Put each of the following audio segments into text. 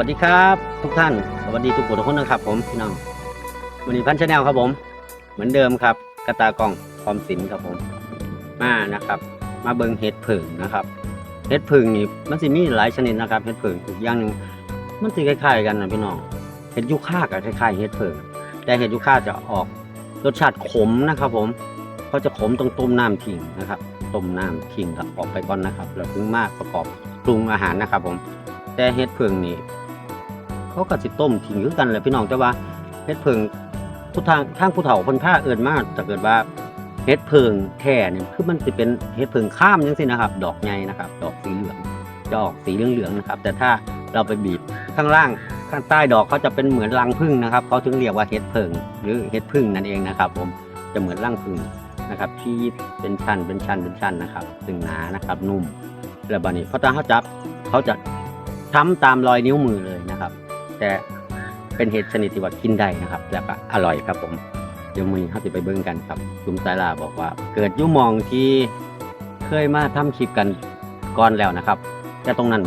สวัสดีครับ ทุกท่าน สวัสดีทุกผู้ทุกคนนะครับ ผมพี่น้องวันนี้พันชาแนลครับผม เหมือนเดิมครับ กระตากองพร้อมสินครับผม มานะครับ มาเบิงเห็ดผึ่งนะครับเห็ดผึ่งนี่มันสิมีหลายชนิดนะครับเห็ดผึ่งอีกอย่างหนึงมันสิคล้ายๆกันนะพี่น้องเห็ดยูคากับคล้ายๆเห็ดผึ่งแต่เห็ดยูคาจะออกรสชาติขมนะครับ ผมเขาจะขมต้องต้มน้ำทิ้งนะครับต้มน้ำทิ้งครับออกไปก่อนนะครับแล้วถึงมากประกอบปรุงอาหารนะครับ ผม แต่เห็ดผึ่งนี่ เขาก็สิต้มทิ้งคือกันแหละพี่น้องแต่ว่าเห็ดผึ่งผู้ทางทางผู้เฒ่าคนผ้าเอิญมากถ้าเกิดว่าเห็ดผึ่งแท้เนี่ยคือมันจะเป็นเห็ดผึ่งข้ามจังซี่นะครับ ดอกใหญ่นะครับ ดอกสีเหลืองจะออกสีเหลืองๆนะครับ แต่ถ้าเราไปบีบข้างล่างข้างใต้ดอกเขาจะเป็นเหมือนรังผึ้งนะครับเขาถึงเรียกว่าเห็ดผึ่งหรือเห็ดผึ่งนั่นเองนะครับ ผมจะเหมือนรังผึ้งนะครับที่เป็นชั้นเป็นชั้นเป็นชั้นนะครับซึ่งหนานะครับ นุ่มแล้วบัดนี้พอตาเขาจับเขาจะช้ำตามรอยนิ้วมือเลยนะครับ แต่เป็นเห็ดชนิดที่ว่ากินได้นะครับ แล้วก็อร่อยครับผมเดี๋ยวมือนี้เขาจะไปเบิ้งกันครับจุมสายลาบอกว่า เกิดยุ่มองที่เคยมาทำคลิปกันก่อนแล้วนะครับ แต่ตรงนั้น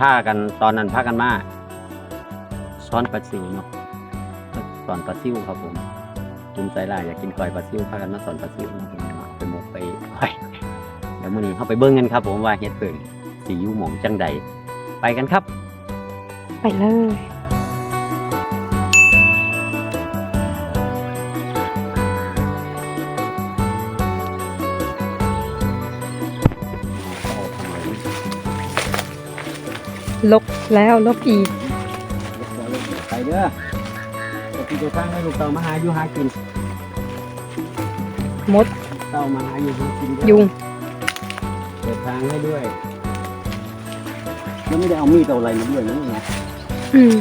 พากันตอนนั้นพากันมาซ้อนปลาซิวเนาะสอนปลาซิวครับผมจุมสายลาอยากกินก้อยปลาซิวพากันมาสอนปลาซิวเนาะผมเนาะไปหมกไปไเดี๋ยวมือนี้เขาไปเบิ้งกันครับผมว่าเห็ดเปิ่งสียุ่มองจังใดไปกันครับ ไปเลย ลบแล้วลบอีกไปเด้อปกติจะสร้างให้ลูกเต่ามาหาอยู่หากินมดเต่ามาหาอยู่หากินเด้อยุงเปิดทางให้ด้วยแล้วไม่ได้เอามีดเอาอะไรมาด้วยนะเนี่ยอืม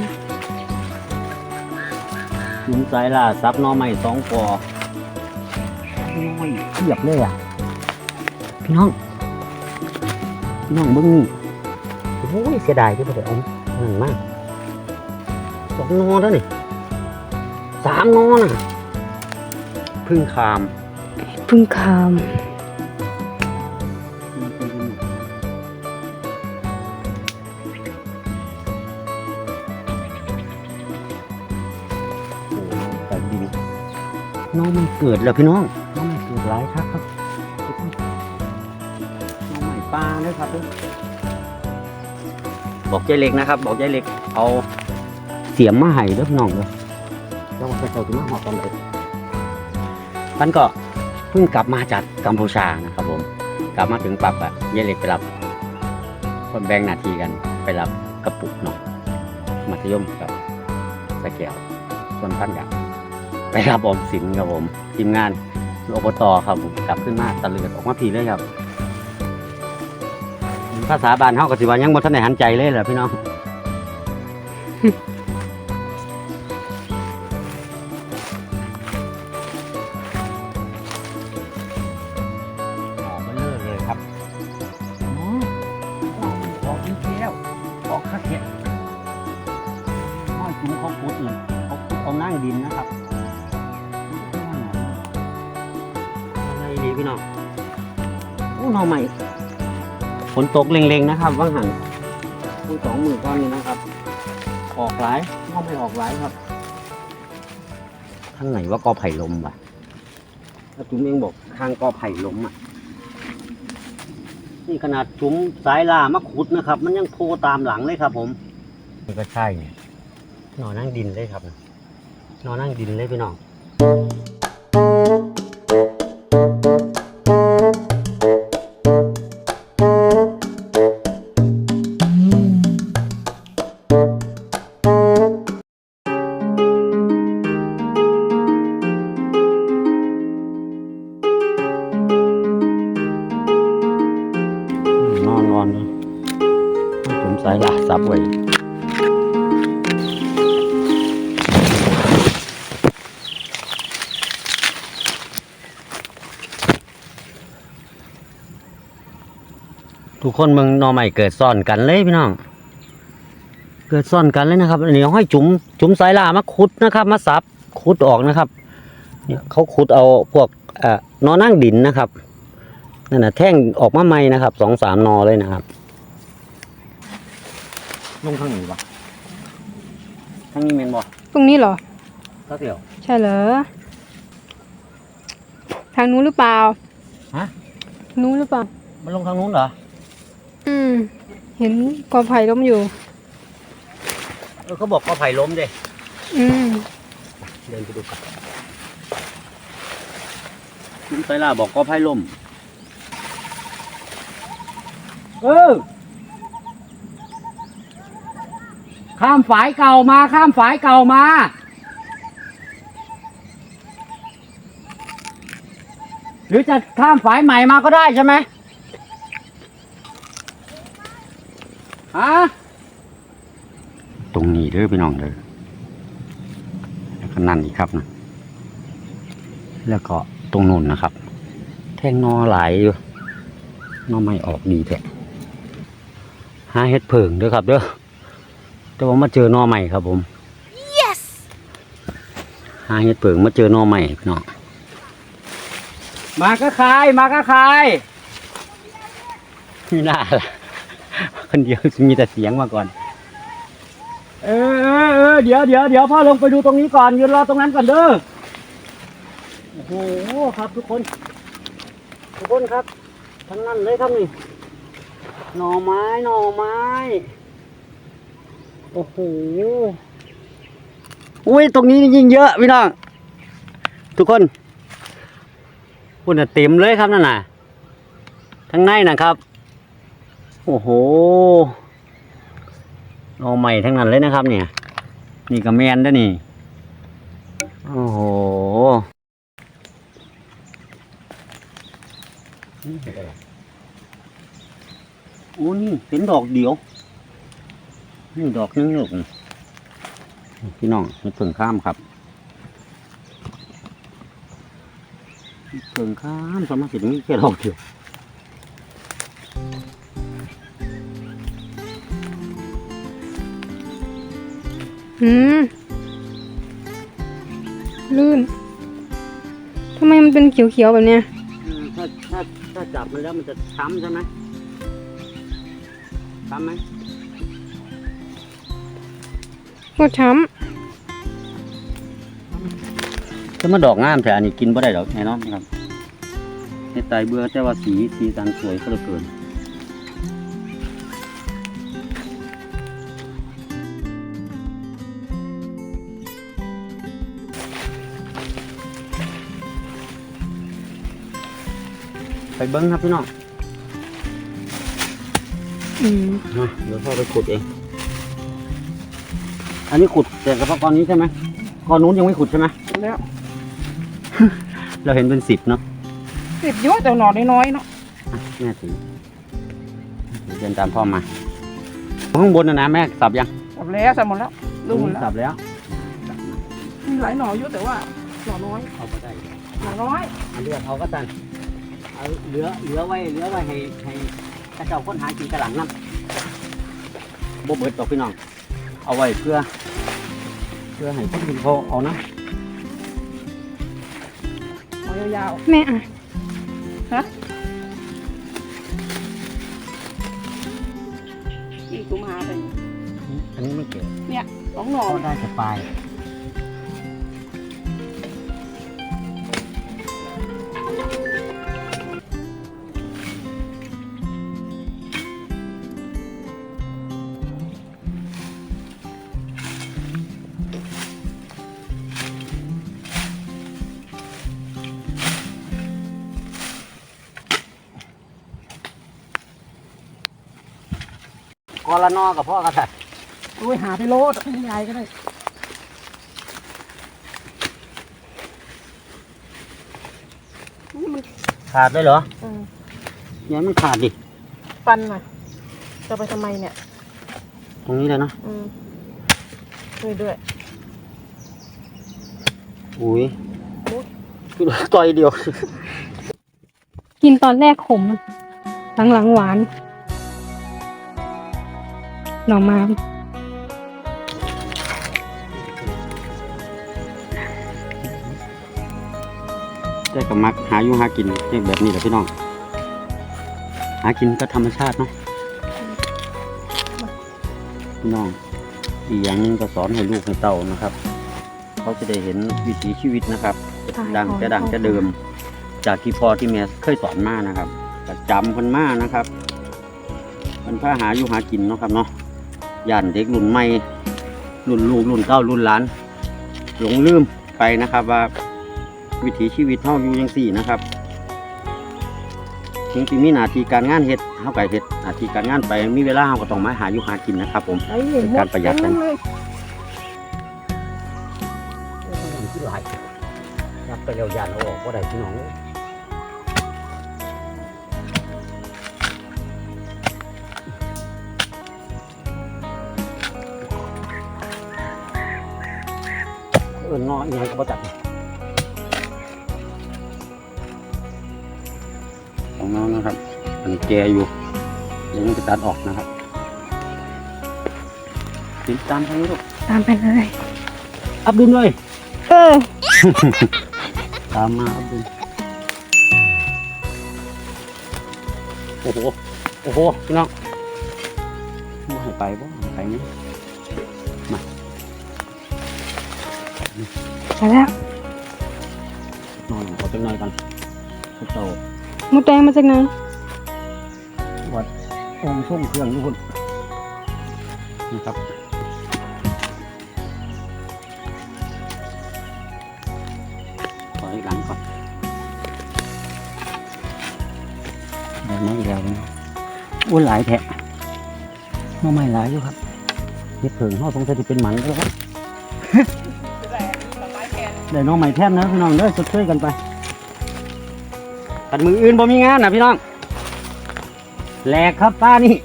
ถุงสายล่าซับหนอใหม่สองปอน้อยเทียบเลยอะ พี่น้อง พี่น้องเบิ้งนี่ โอ้ยเสียดายที่ไม่ได้เอาหนึ่งมากสองนอแล้วนี่สามนอน่ะพึ่งคาม พึ่งคามโอ้แต่ดินน้องมันเกิดแล้วพี่น้อง น้องมันเกิดหลายครับครับน้องใหม่ปลาด้วยครับด้วย บอกใจเล็กนะครับ บอกใจเล็กเอาเสียมมาให้เด้อพี่น้องเลยเจ้าจะเอาถึงมาหอตอนเด็กท่านก็เพิ่งกลับมาจากกัมพูชานะครับผม กลับมาถึงปรับอะยายเล็กไปรับคนแบ่งหน้าที่กันไปรับกระปุกเนาะมัธยมกับสะแก้วส่วนพันอยากไปรับบอมสินครับผม ทีมงานอบตครับผมกลับขึ้นมาตะเลือดออกมาพีเลยครับ ภาษาบ้านเฮาก็สิว่ายังบ่ทันได้หันใจเลยแหละพี่น้องออกมาเลยเลยครับอ๋อออกอีกแล้วออกคักเนี่ยห้อยจุ้มเขาพุดเลยเขาพุดเอานั่งดินนะครับอะไรดีพี่น้องโอ้หน่อใหม่ ฝนตกเล็งๆนะครับว่างหันคุยสองหมื่นก้อนนี่นะครับ ออกหลายหน่อไม่ออกหลายครับข้างไหนว่ากอไผ่ลมวะแล้วจุ้มเองบอกทางกอไผ่ล้มอะ นี่ขนาดจุ้มสายลามะขุดนะครับ มันยังโผล่ตามหลังเลยครับผมนี่ก็ใช่เนี่ยนอนนั่งดินเลยครับ นอนนั่งดินเลยพี่น้อง ทุกคนเมืองหนอใหม่เกิดซ่อนกันเลยพี่น้อง เกิดซ่อนกันเลยนะครับอันนี้ห้อยจุ๋มจุ๋มสายลามาขุดนะครับ มาสับขุดออกนะครับเนี่ยเขาขุดเอาพวกเอ่อนอนั่งดินนะครับนั่นนะแท่งออกมาใหม่นะครับสองสามนอเลยนะครับลงข้างไหนวะทางนี้เมนบ่ตรงนี้เหรอก็เดี๋ยวใช่เหรอทางนู้นหรือเปล่าฮะนู้นหรือเปล่ามันลงทางนู้นเหรอ อืม เห็นกอไผ่ล้มอยู่ เออเขาบอกก็ไผ่ล้มเด้อืม เดินไปดูกันคุณไซล่าบอกก็ไผ่ล้ม เออ ข้ามฝายเก่ามา ข้ามฝายเก่ามา หรือจะข้ามฝายใหม่มาก็ได้ใช่ไหม ฮะตรงนี้เด้อพี่น้องเด้อแล้วก็นั่นอีกครับนะแล้วก็ตรงนู้นนะครับ แท่งนอหลายอยู่นอไม่ออกดีแท้หาเห็ดเผิงเด้อครับเด้อแต่ว่ามาเจอนอใหม่ครับผม yes หาเห็ดเผิงมาเจอนอใหม่พี่น้องมาก็คายมาก็คายไม่น่าละ คนเดียวมีแต่เสียงมาก่อน เออเออเออเดี๋ยวเดี๋ยวเดี๋ยวพ่อลงไปดูตรงนี้ก่อนยืนรอตรงนั้นก่อนเด้อโอ้โหครับทุกคน ทุกคนครับ ทั้งนั้นเลยครับนี่หน่อไม้หน่อไม้ โอ้โหอุ้ยตรงนี้ยิ่งเยอะพี่น้องทุกคนคุณน่เต็มเลยครับนั่นน่ะทั้งในนะครับ โอ้โหเอาใหม่ทั้งนั้นเลยนะครับ เนี่ย นี่ก็แมนด้อนี่ โอ้โหโอ้นี่เป็นดอกเดียวนี่ดอกนึงลูกพี่น้องมันเพิ่งข้ามครับเพิ่งข้ามสามารสิมีแค่ดอกเดียว อืม ลื่น ทำไมมันเป็นเขียวๆแบบเนี้ย อืมถ้าถ้าถ้าจับมันแล้วมันจะช้ำใช่ไหมช้ำไหมก็ช้ถ้ามาดอกงามแต่อันนี้กินไม่ได้ดอกแน่นอนนะครับในตายเบื่อแต่ว่าสีสีสันสวยก็เหลือเกิน ไปเบิ้งครับพี่น้องำอืมมาเดี๋ยวพ่อไปขุดเอง อันนี้ขุดแต่เฉพาะก้อนนี้ใช่ไหมก้อนนู้นยังไม่ขุดใช่ไหมแล้วเราเห็นเป็นสิบเนาะสิบเยอะแต่หน่อน้อยๆเนาะอะแม่ถือเดี๋ยวเดินตามพ่อมา ข้างบนนะนะแม่สับยังสับแล้วสับหมดแล้วดูหมดแล้วสับแล้วมีหลายหน่ออยู่แต่ว่าหน่อน้อยเอาไปได้หน่อน้อย อันเลือกเอาก็ตัน เอาเหลือเหลือไว้เหลือไว้ให้ให้ข้าเจ้าค้นหากินกระหลังน้ำบ่เบิดตกพี่น้อง เอาไว้เพื่อ เพื่อให้คนอื่นเขาเอานะหน่อยาวแม่อะๆอีกกุมหาไปอันนี้ไม่เกี่ยวสองหน่อเขาได้แต่ปลาย อละนอกับพ่อกันค่ะโอ้ยหาไปโลดให้ยายก็ได้นี่มันขาดเลยเหรอเออเนี่ยมันขาดดิ ฟันหน่อยจะไปทำไมเนี่ย ตรงนี้เลยเนาะอืมนี่ด้วย อุ้ยคือต่อยเดียว กินตอนแรกขม หลังๆหวาน หน่อไม้แต่ก็มักหาอยู่หากินเนี่ยแบบนี้แหละพี่น้อง หากินก็ธรรมชาติเนาะพี่น้องอีกอย่างหนึงก็สอนให้ลูกให้เต่านะครับ เขาจะได้เห็นวิถีชีวิตนะครับดังแต่ดังแต่เดิม จากที่พ่อที่แม่เคยสอนมานะครับก็จำคนมานะครับมันพาหาอยู่หากินเนาะครับเนาะ ย่านเด็กรุ่นใหม่รุ่นลูกรุ่นเต้ารุ่นหลาน หลงลืมไปนะครับว่าวิถีชีวิตเฮาอยู่ยังสี่นะครับถึงที่มีหน้าที่การงานเฮ็ดเฮาก็เฮ็ดหน้าที่การงานไปมีเวลาเฮาก็ต้องมาหาอยู่หากินนะครับ ผมไอ้เห็นเป็นการประหยัดกันเลยที่หลายยับไปเร็วยานเอาออกก็ได้พี่น้อง เออน้อยยังก็บ่จัดของน้องนะครับอันนี้แกอยู่ยังไม่ไปตัดออกนะครับติดตามทานลูกตามไปเลย อับดุลเลยเออ ตามมาอับดุลโอ้โหโอ้โหพี่น้องบ่ให้ไปบ่ไปนี่ ไปแล้วนอนขอจังหน่อยกันพุทโตหมูแดงมาจากไหนวัดองค์ทรงเครื่องทุกคนนะครับขออีกหลังก่อนแบบนี้อีกแล้วนะอ้วนหลายแทะหน้อไม้หลายอยู่ครับเฮ็ดเผิงห่อสงสัยที่เป็นหมันแล้วครับ ม้แทนได้น้องใหม่แทนนะพี่น้องเด้อชดเชยกันไปตัดมืออื่นบ่มีงานนะพี่น้องแหลกครับป้านี่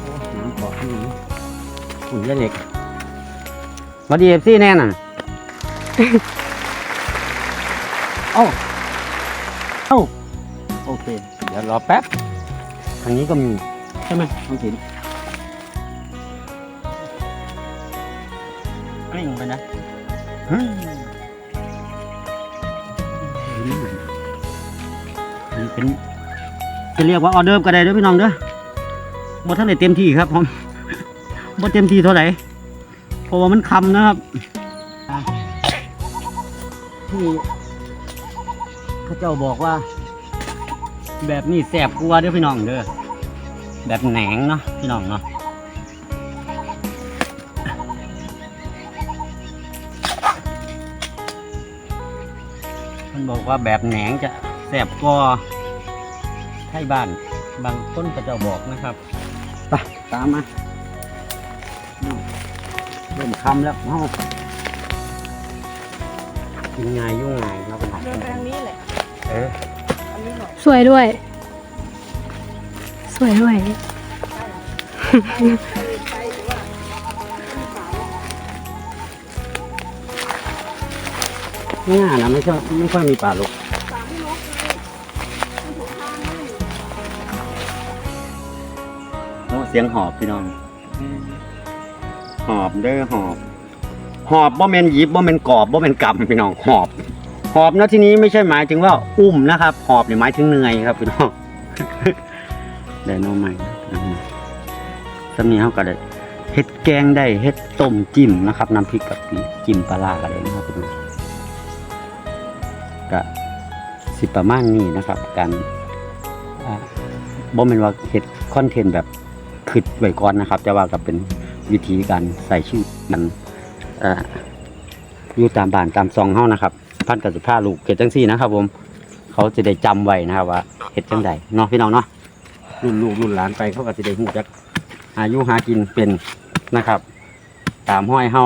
โอ้น้ำเกาะที่นี่อุ่นเยอะเด็กสวัสดีเอฟซีแน่น่ะเอ้าเอ้าโอเค เดี๋ยวรอแป๊บทางนี้ก็มี ใช่ไหมน้องถิน ฮึ่มนี่เป็นจะเรียกว่าออเดิร์ฟก็ได้ด้อพี่น้องเด้อบ่ท่านได้เต็มที่ครับผมบ่เต็มที่เท่าไหร่เพราะว่ามันคำนะครับที่เขาเจ้าบอกว่า แบบนี้แสบกลัวเด้อพี่น้องเด้อแบบแหนงเนาะพี่น้องเนาะ บอกว่าแบบแหนงจะแสบกว่าไทยบ้าน บางต้นก็จะบอกนะครับไปตามมาอืมเริ่มคำแล้วเฮากินง่ายยุ่งง่ายเราเป็นหัดเดินไปทางนี้แหละเอออันนี้หน่อยสวยด้วย สวยด้วย ง่ายนะไม่ใช่ไม่ค่อยมีป่าลูกเลยมันถูกทางเลยโอ้เสียงหอบพี่น้อง หอบเด้อหอบ หอบบ่แมนหยิบบ่แมนกอบบ่แมนกำพี่น้องหอบ หอบนะที่นี้ไม่ใช่หมายถึงว่าอุ้มนะครับ หอบเนี่ยหมายถึงเหนื่อยครับพี่น้องได้น้องใหม่สำนีเขาก็ได้เฮ็ดแกงได้เฮ็ดต้มจิ้มนะครับน้ำพริกกับจิ้มปลาร้าก็ได้นะครับพี่น้อง ก็สิประมาณนี้นะครับ การอ่าบ่แม่นว่าเฮ็ดคอนเทนต์แบบคิดไว้ก่อนนะครับแต่ว่าก็เป็นวิธีการใส่ชื่อมันอยู่ตามบ้านตามซองเฮานะครับพันกับสิบห้าลูกเฮ็ดจังซี่นะครับ ผมเขาจะได้จำไว้นะครับว่าเฮ็ดจังใดเนาะพี่น้องเนาะรุ่นลูกรุ่นหลานไปเขาก็จะได้ฮู้จักอายุหากินเป็นนะครับ ตามห้อยเฮา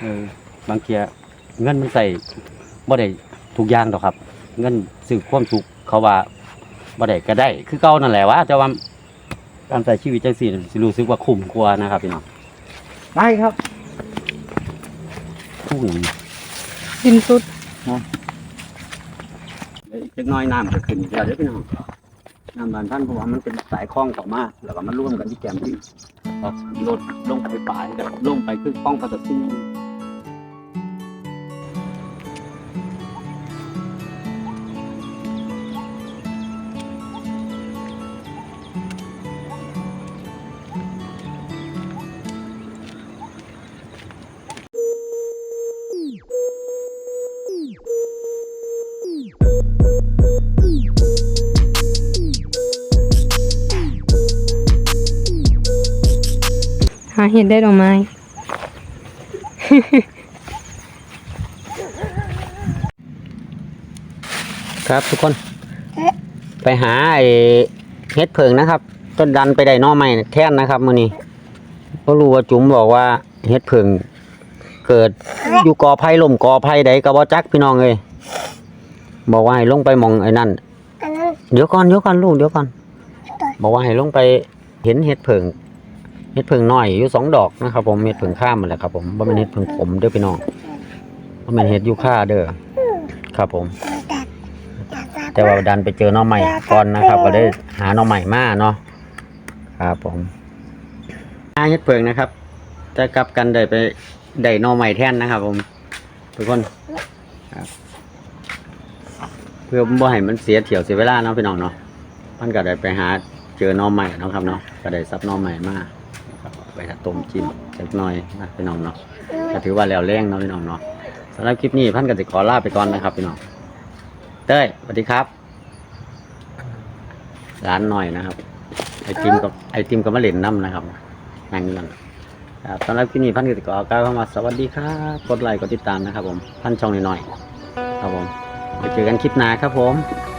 เออบางเทียเงินมันใส่บ่ได้ ทุกอย่างดอกครับ เงินซื้อความสุขเขาว่าบ่ได้ก็ได้ คือเก่านั่นแหละว่าแต่ว่าการใส่ชีวิตจังซี่สิรู้สึกว่าคุ้มกว่านะครับพี่น้องไปครับผู้หญิงดินสุดเดี๋ยวอีกเล็กน้อยน้ำจะขึ้นอีกแล้วเดี๋ยวพี่น้องน้ำบานท่านเพราะว่ามันเป็นสายคลองต่อมาแล้วก็มันร่วมกันที่แกมที่เราลดลงไปป่ายแล้วลงไปคือคลองพัตตซี เห็ดได้ดอกไม้ ครับทุกคน ไปหาไอ้เฮ็ดเพิงนะครับจนดันไปได้หนอใหม่แท่นนะครับมื้อนี้ก็รู้ว่าจุ๋มบอกว่าเฮ็ดเพิงเกิดอยู่กอไผ่ล่มกอไผ่ใดก็บ่จักพี่น้องเอ้ยบอกว่าให้ลงไปหมองไอ้นั่นอันนั้นเดี๋ยวก่อนเดี๋ยวก่อนลูกเดี๋ยวก่อนบอกว่าให้ลงไปเห็นเห็ดเผิง เห็ดเผิงน้อยอยู่สองดอกนะครับผมเห็ดเผิงข้ามมันแหละครับผมว่ามันเห็ดเผิงผมเด้อพี่น้องว่ามันเห็ดยูค่าเด้อครับผม แต่ว่าดันไปเจอน้องใหม่ก่อนนะครับ ก็ได้หาน้องใหม่มาเนาะครับผมหาเห็ดเผิงนะครับแต่กลับกันได้ไปได้น้องใหม่แท่นนะครับ ผมทุกคนเพื่อบ่ให้มันเสียเที่ยวเสียเวลาเนาะพี่น้องเนาะมันก็ได้ไปหาเจอน้องใหม่นะครับเนาะก็ได้ซับน้องใหม่มา ไปหาต้มจิ้มเล็กน้อยนะพี่น้องเนาะก็ถือว่าแล้วแรงเนาะพี่น้องเนาะสำหรับคลิปนี้พันก็จะขอลาไปก่อนนะครับพี่น้องเต้ยสวัสดีครับ ร้านหน่อยนะครับ ไอติมกับไอติมกับมะเร็นน้ำนะครับนั่งอยู่นั่นครับสำหรับคลิปนี้พันก็จะขอก้าวเข้ามาสวัสดีครับกดไลค์กดติดตามนะครับ ผมพันช่องหน่อยๆครับผมไปเจอกันคลิปหน้าครับผมค